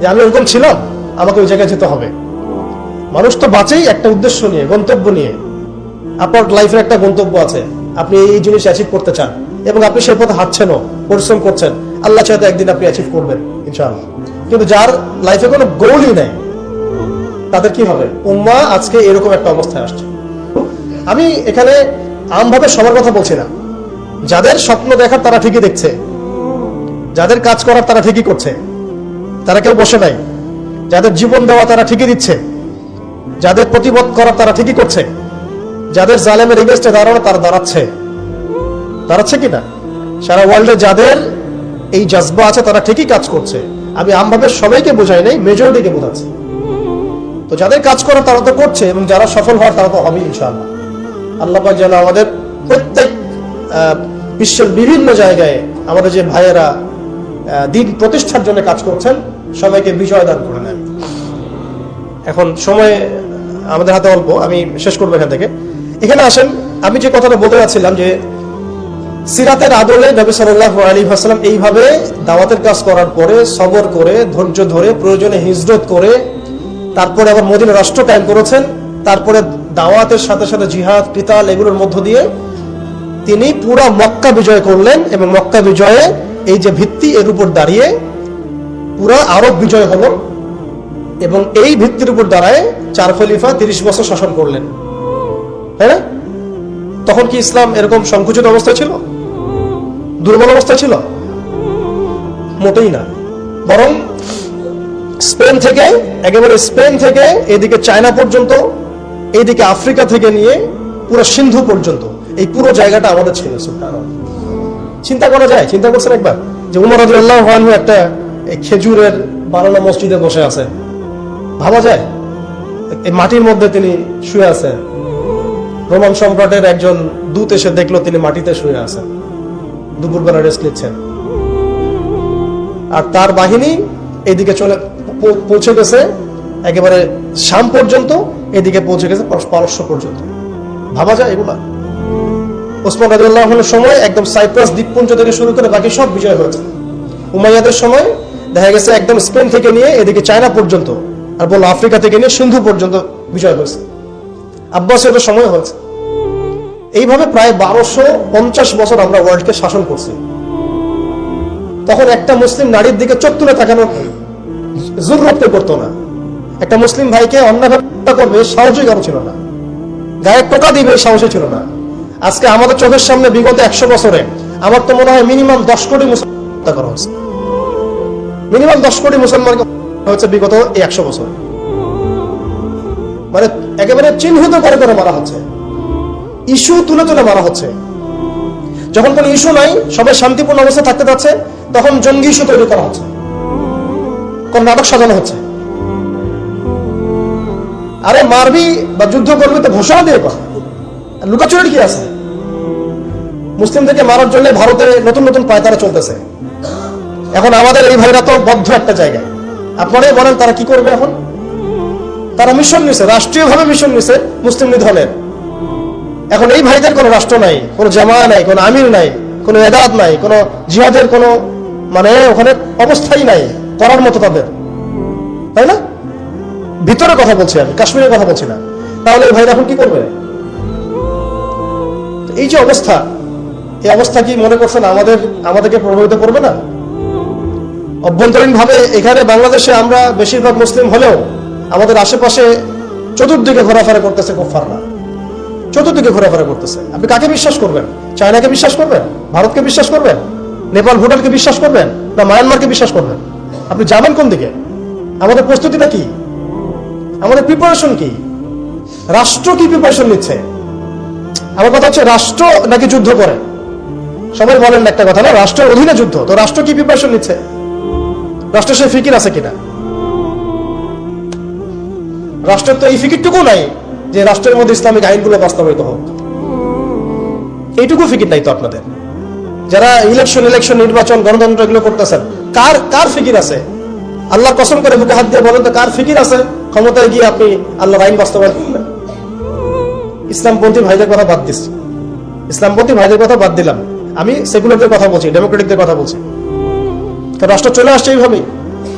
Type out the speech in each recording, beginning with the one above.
যে আমি ওরকম ছিলাম আমাকে ওই জায়গায় যেতে হবে। মানুষ তো বাঁচেই একটা উদ্দেশ্য নিয়ে, গন্তব্য নিয়ে। আপনার লাইফের একটা গন্তব্য আছে, আপনি এই জিনিস অ্যাচিভ করতে চান, এবং আপনি সেই পথে হাঁটছেনও, পরিশ্রম করছেন। আল্লাহ চাইতে একদিন আপনি অ্যাচিভ করবেন, ইনশাআল্লাহ। কিন্তু যার লাইফে কোনো গোলই নেই, তাদের কি হবে? উম্মা আজকে এরকম একটা অবস্থায় আসছে। আমি এখানে আমভাবে সবার কথা বলছি না। যাদের স্বপ্ন দেখার তারা ঠিকই দেখছে। যাদের কাজ করার তারা ঠিকই করছে। তারা কেউ বসে নাই। যাদের জীবন দেওয়া তারা ঠিকই দিচ্ছে। যাদের প্রতিবাদ করা তারা ঠিকই করছে। যাদের জালেমের এগেস্টে দাঁড়ানো তারা দাঁড়াচ্ছে। দাঁড়াচ্ছে কিনা? সারা ওয়ার্ল্ডে যাদের এই জজবা আছে তারা ঠিকই কাজ করছে। আমি আমভাবে সবাইকে বোঝাই নাই মেজরিটিকে বোঝাচ্ছি। তো যাদের কাজ করার তারা তো করছে এবং যারা সফল হওয়ার তারা তো হবে ইনশাআল্লাহ। আল্লাহ পাক যেন আমাদের প্রত্যেক বিশ্বের বিভিন্ন জায়গায় আমাদের যে ভাইয়েরা দিন প্রতিষ্ঠার জন্য কাজ করছেন সবাইকে বিজয় দান করে নেন এখন সময় আমাদের হাতে অল্প, আমি শেষ করব এখান থেকে। এখানে আসেন, আমি যে কথাটা বলতে যাচ্ছিলাম যে সিরাতের আদলে নবী সাল্লাহ আলী হাসলাম এইভাবে দাওয়াতের কাজ করার পরে সবর করে, ধৈর্য ধরে, প্রয়োজনে হিজরত করে, তারপরে আবার মদিনা রাষ্ট্র কায়েম করেছেন, তারপরে দাওয়াতের সাথে সাথে জিহাদ, কিতাল এগুলোর মধ্য দিয়ে তিনি পুরা মক্কা বিজয় করলেন এবং মক্কা বিজয়ে এই যে ভিত্তি এর উপর দাঁড়িয়ে পুরা আরব বিজয় হলো এবং এই ভিত্তির উপর দাঁড়ায় চার খলিফা তিরিশ বছর শাসন করলেন। হ্যাঁ তখন কি ইসলাম এরকম সংকুচিত অবস্থায় ছিল? দুর্বল অবস্থা ছিল? মোটেই না। বরং স্পেন থেকে, একেবারে স্পেন থেকে, এদিকে চায়না পর্যন্ত এইদিকে আফ্রিকা থেকে নিয়ে পুরো সিন্ধু পর্যন্ত, এই পুরো জায়গাটা আমাদের ছিল চিন্তা করা যায়, চিন্তা করছেন একবার যে উমর আনহু একটা এই খেজুরের বানানো মসজিদে বসে আছে। ভাবা যায়? এই মাটির মধ্যে তিনি শুয়ে আছেন। রোমান সম্রাটের একজন দূত এসে দেখল তিনি মাটিতে শুয়ে আছেন। দুপুরবেলা রেস্ট নিচ্ছেন। আর তার বাহিনী এদিকে চলে পৌঁছে গেছে। একেবারে শাম পর্যন্ত, এদিকে পৌঁছে গেছে পারস- পারস্য পর্যন্ত। ভাবা যায় এগুলা? ওসমান রাজিউল্লাহনের সময় একদম সাইপ্রাস দ্বীপপুঞ্জ থেকে শুরু করে বাকি সব বিজয় হয়েছে। উমাইয়াদের সময় দেখা গেছে একদম স্পেন থেকে নিয়ে এদিকে চায়না পর্যন্ত আর বলল আফ্রিকা থেকে নিয়ে সিন্ধু পর্যন্ত বিজয় হয়েছে। আব্বাসের সময় হয়েছে। এইভাবে প্রায় বারোশো পঞ্চাশ বছর আমরা ওয়ার্ল্ডকে শাসন করছি। তখন একটা মুসলিম নারীর দিকে চোখ তুলে তাকানোর জোর রাখতে করতো না। একটা মুসলিম ভাইকে অন্যভাবে করবে, সাহসই কারও ছিল না। গায়ে টোকা দিবে সাহসই ছিল না। আজকে আমাদের চোখের সামনে বিগত একশো বছরে আমার তো মনে হয় মিনিমাম দশ কোটি মুসলমান হত্যা করা হয়েছে। মিনিমাম দশ কোটি মুসলমানকে হয়েছে বিগত একশো বছর। মানে একেবারে চিহ্নিত করে করে মারা হচ্ছে। ইস্যু তুলে তুলে মারা হচ্ছে। যখন কোনো ইস্যু নাই, সবাই শান্তিপূর্ণ অবস্থায় থাকতে পারছে তখন জঙ্গি ইস্যু তৈরি করা হচ্ছে। কোন নাটক সাজানো হচ্ছে। আরে মারবি বা যুদ্ধ করবি তো ঘোষণা দিয়ে আর লুকাচুরির কি আছে? মুসলিমদেরকে মারার জন্য ভারতে নতুন নতুন পায়তারা চলতেছে। এখন আমাদের এই ভাইরা তো বদ্ধ একটা জায়গায়। আপনারাই বলেন তারা কি করবে এখন? তারা মিশন নিছে, রাষ্ট্রীয়ভাবে মিশন নিছে মুসলিম দলের। এখন এই ভাইদের কোনো রাষ্ট্র নাই, কোনো জামা নাই, কোনো আমির নাই, কোনো এদাত নাই, কোনো জিহাদের কোনো মানে ওখানে অবস্থাই নাই করার মতো তাদের। তাই না? ভিতরে কথা বলছি আমি, কাশ্মীরের কথা বলছি না। তাহলে এই ভাইরা এখন কি করবে? এই যে অবস্থা, এই অবস্থা কি মনে করছেন আমাদের, আমাদেরকে প্রভাবিত করবে না? অভ্যন্তরীণ ভাবে এখানে বাংলাদেশে আমরা বেশিরভাগ মুসলিম হলেও আমাদের আশেপাশে চতুর্দিকে ঘোরাফেরা করতেছে কুফাররা চতুর্দিকে ঘোরাফেরা করতেছে। আপনি কাকে বিশ্বাস করবেন? চায়নাকে বিশ্বাস করবেন? ভারতকে বিশ্বাস করবেন? নেপাল ভুটানকে বিশ্বাস করবেন? না মায়ানমারকে বিশ্বাস করবেন? আপনি যাবেন কোন দিকে? আমাদের প্রস্তুতিটা কি? আমাদের প্রিপারেশন কি? রাষ্ট্র কি প্রিপারেশন নিচ্ছে? আমার কথা হচ্ছে রাষ্ট্র নাকি যুদ্ধ করে? সবাই বলেন একটা কথা না, রাষ্ট্রের অধীনে যুদ্ধ, তো রাষ্ট্র কি প্রিপারেশন নিচ্ছে? রাষ্ট্র সে ফিকির আছে কিনা? রাষ্ট্রের তো এই ফিকিরটুকু নাই যে রাষ্ট্রের মধ্যে ইসলামিক আইনগুলো বাস্তবায়িত হোক। এইটুকু ফিকির নাই তো আপনাদের। যারা ইলেকশন ইলেকশন নির্বাচন, গণতন্ত্র এগুলো করতেছেন, কার কার ফিকির আছে? আল্লাহর কসম করে বুকে হাত দিয়ে বলেন তো, কার ফিকির আছে? ক্ষমতায় গিয়ে আপনি আল্লাহর আইন বাস্তবায়ন করবেন ইসলামপন্থী ভাইদের কথা বাদ দিচ্ছি। ইসলামপন্থী ভাইদের কথা বাদ দিলাম। আমি সেকুলারদের কথা বলছি, ডেমোক্রেটিকদের কথা বলছি। রাষ্ট্র চলে আসছে এইভাবেই।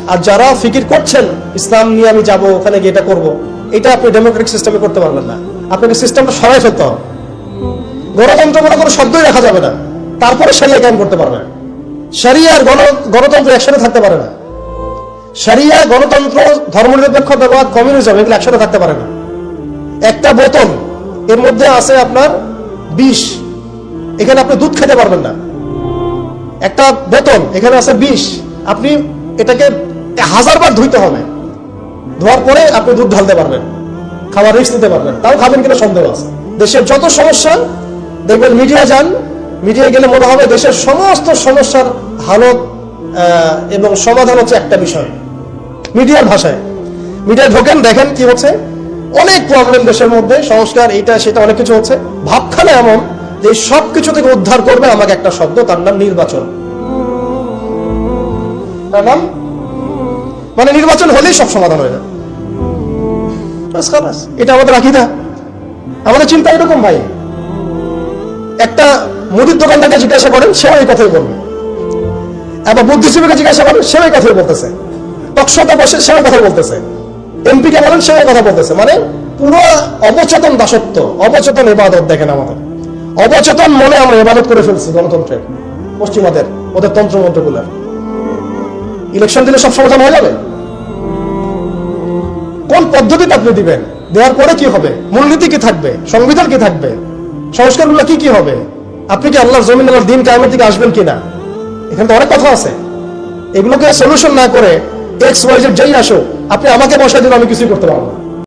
আর যারা ফিকির করছেন, ইসলাম নিয়ে আমি যাব, ওখানে গিয়ে এটা করব, এটা আপনি ডেমোক্রেটিক সিস্টেমে করতে পারবেন না। আপনাকে সিস্টেমটা সরাই ফেলতে হবে। গণতন্ত্র বলে কোনো শব্দই রাখা যাবে না। তারপরে সারিয়া কায়েম করতে পারবেন সারিয়া আর গণ, গণতন্ত্র একসাথে থাকতে পারে না। সারিয়া গণতন্ত্র ধর্মনিরপেক্ষতাবাদ কমিউনিজম এগুলো একসাথে থাকতে পারে না। একটা বোতল, এর মধ্যে আছে আপনার বিষ। এখানে আপনি দুধ খেতে পারবেন না। একটা বোতল এখানে আছে বিষ আপনি এটাকে হাজারবার ধুইতে হবে। ধোয়ার পরে আপনি দুধ ঢালতে পারবেন। খাবার রিস্ক নিতে পারবেন। তাও খাবেন কিনা সন্দেহ আছে। দেশের যত সমস্যা, দেখবেন মিডিয়া যান। মিডিয়ায় গেলে মনে হবে দেশের সমস্ত সমস্যার হালত এবং সমাধান হচ্ছে একটা বিষয়। মিডিয়ার ভাষায়। মিডিয়ায় ঢোকেন, দেখেন কি হচ্ছে। অনেক প্রবলেম দেশের মধ্যে, সংস্কার এটা সেটা, অনেক কিছু হচ্ছে। ভাবখানা এমন যে সব কিছু থেকে উদ্ধার করবে আমাকে একটা শব্দ, তার নাম নির্বাচন। তার নাম? মানে নির্বাচন হলেই সব সমাধান হয়ে খালাস। এটা আমাদের আকিদা। আমাদের চিন্তা এরকম, ভাই। একটা মুদির দোকানদারকে জিজ্ঞাসা করেন, সেও এই কথাই বলবে। এবার বুদ্ধিজীবীকে জিজ্ঞাসা করেন, সেও এই কথাই বলতেছে। টকশোতে বসে সেও কথা বলতেছে। এমপি কে বলেন, সেও কথা বলতেছে। মানে পুরো অবচেতন দাসত্ব, অবচেতন ইবাদত দেখেন আমাদের। অবচেতন মনে আমরা ইবাদত করে ফেলছি গণতন্ত্রের, পশ্চিমাদের, ওদের তন্ত্রমন্ত্রগুলোর। ইলেকশন দিলে সব সমাধান হয়ে যাবে? কোন পদ্ধতিতে আপনি দিবেন? দেওয়ার পরে কি হবে? মূলনীতি কি থাকবে? সংবিধান কি থাকবে? সংস্কারগুলো কি কি হবে? আপনি কি আল্লাহর জমিন, আল্লাহর দিন কায়েমের দিকে আসবেন কিনা? এখানে তো অনেক কথা আছে। এগুলোকে সলিউশন না করে এক্স ওয়াই জেড যেই আসো আপনি আমাকে বসাই দিন আমি কিছুই করতে পারব না।